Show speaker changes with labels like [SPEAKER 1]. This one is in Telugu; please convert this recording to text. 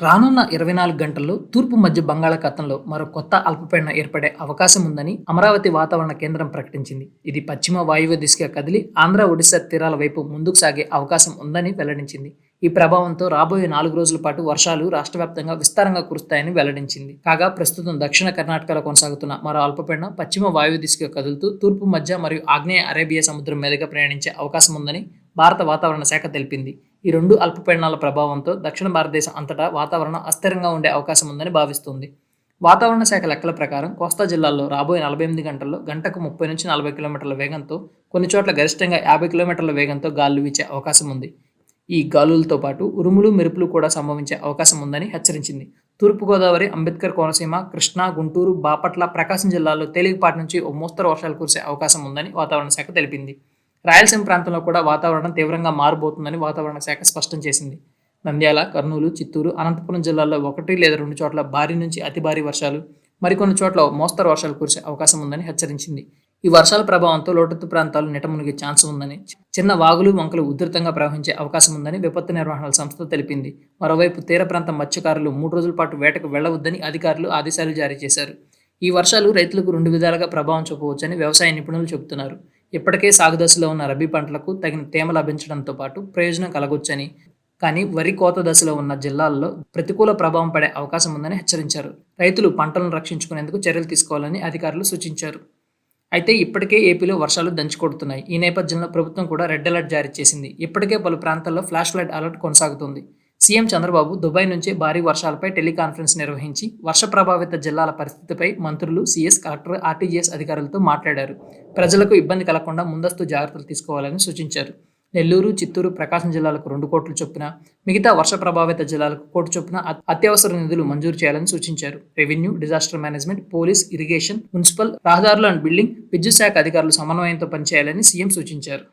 [SPEAKER 1] రానున్న ఇరవై నాలుగు గంటల్లో తూర్పు మధ్య బంగాళాఖాతంలో మరో కొత్త అల్పపీడనం ఏర్పడే అవకాశం ఉందని అమరావతి వాతావరణ కేంద్రం ప్రకటించింది. ఇది పశ్చిమ వాయువ్య దిశగా కదిలి ఆంధ్ర ఒడిశా తీరాల వైపు ముందుకు సాగే అవకాశం ఉందని వెల్లడించింది. ఈ ప్రభావంతో రాబోయే నాలుగు రోజుల పాటు వర్షాలు రాష్ట్ర వ్యాప్తంగా విస్తారంగా కురుస్తాయని వెల్లడించింది. కాగా ప్రస్తుతం దక్షిణ కర్ణాటకలో కొనసాగుతున్న మరో అల్పపీడనం పశ్చిమ వాయువ్య దిశగా కదులుతూ తూర్పు మధ్య మరియు ఆగ్నేయ అరేబియా సముద్రం మీదుగా ప్రయాణించే అవకాశం ఉందని భారత వాతావరణ శాఖ తెలిపింది. ఈ రెండు అల్పపీడనాల ప్రభావంతో దక్షిణ భారతదేశం అంతటా వాతావరణం అస్థిరంగా ఉండే అవకాశం ఉందని భావిస్తుంది. వాతావరణ శాఖ లెక్కల ప్రకారం కోస్తా జిల్లాల్లో రాబోయే నలభై ఎనిమిది గంటల్లో గంటకు ముప్పై నుంచి నలభై కిలోమీటర్ల వేగంతో కొన్ని చోట్ల గరిష్టంగా యాభై కిలోమీటర్ల వేగంతో గాలులు వీచే అవకాశం ఉంది. ఈ గాలులతో పాటు ఉరుములు మెరుపులు కూడా సంభవించే అవకాశం ఉందని హెచ్చరించింది. తూర్పుగోదావరి అంబేద్కర్ కోనసీమ కృష్ణా గుంటూరు బాపట్ల ప్రకాశం జిల్లాల్లో తేలికపాటి నుంచి ఓ మోస్తరు వర్షాలు కురిసే అవకాశం ఉందని వాతావరణ శాఖ తెలిపింది. రాయలసీమ ప్రాంతంలో కూడా వాతావరణం తీవ్రంగా మారబోతుందని వాతావరణ శాఖ స్పష్టం చేసింది. నంద్యాల కర్నూలు చిత్తూరు అనంతపురం జిల్లాల్లో ఒకటి లేదా రెండు చోట్ల భారీ నుంచి అతి భారీ వర్షాలు మరికొన్ని చోట్ల మోస్తరు వర్షాలు కురిసే అవకాశం ఉందని హెచ్చరించింది. ఈ వర్షాల ప్రభావంతో లోటత్తు ప్రాంతాలు నిటమునిగే ఛాన్స్ ఉందని చిన్న వాగులు వంకలు ఉధృతంగా ప్రవహించే అవకాశం ఉందని విపత్తు నిర్వహణ సంస్థ తెలిపింది. మరోవైపు తీర ప్రాంత మత్స్యకారులు మూడు రోజుల పాటు వేటకు వెళ్ళవద్దని అధికారులు ఆదేశాలు జారీ చేశారు. ఈ వర్షాలు రైతులకు రెండు విధాలుగా ప్రభావం చూపవచ్చని వ్యవసాయ నిపుణులు చెబుతున్నారు. ఇప్పటికే సాగు దశలో ఉన్న రబీ పంటలకు తగిన తేమ లభించడంతో పాటు ప్రయోజనం కలగొచ్చని కానీ వరి కోత దశలో ఉన్న జిల్లాల్లో ప్రతికూల ప్రభావం పడే అవకాశం ఉందని హెచ్చరించారు. రైతులు పంటలను రక్షించుకునేందుకు చర్యలు తీసుకోవాలని అధికారులు సూచించారు. అయితే ఇప్పటికే ఏపీలో వర్షాలు దంచుకొడుతున్నాయి. ఈ నేపథ్యంలో ప్రభుత్వం కూడా రెడ్ అలర్ట్ జారీ చేసింది. ఇప్పటికే పలు ప్రాంతాల్లో ఫ్లాష్ ఫ్లడ్ అలర్ట్ కొనసాగుతుంది. సీఎం చంద్రబాబు దుబాయ్ నుంచే భారీ వర్షాలపై టెలికాన్ఫరెన్స్ నిర్వహించి వర్ష ప్రభావిత జిల్లాల పరిస్థితిపై మంత్రులు సీఎస్ కలెక్టర్ ఆర్టీజీఎస్ అధికారులతో మాట్లాడారు. ప్రజలకు ఇబ్బంది కలగకుండా ముందస్తు జాగ్రత్తలు తీసుకోవాలని సూచించారు. నెల్లూరు చిత్తూరు ప్రకాశం జిల్లాలకు రెండు కోట్ల చొప్పున మిగతా వర్ష ప్రభావిత జిల్లాలకు కోటి చొప్పున అత్యవసర నిధులు మంజూరు చేయాలని సూచించారు. Revenue disaster management police irrigation municipal రహదారులు అండ్ బిల్డింగ్ విద్యుత్ శాఖ అధికారులు సమన్వయంతో పనిచేయాలని సీఎం సూచించారు.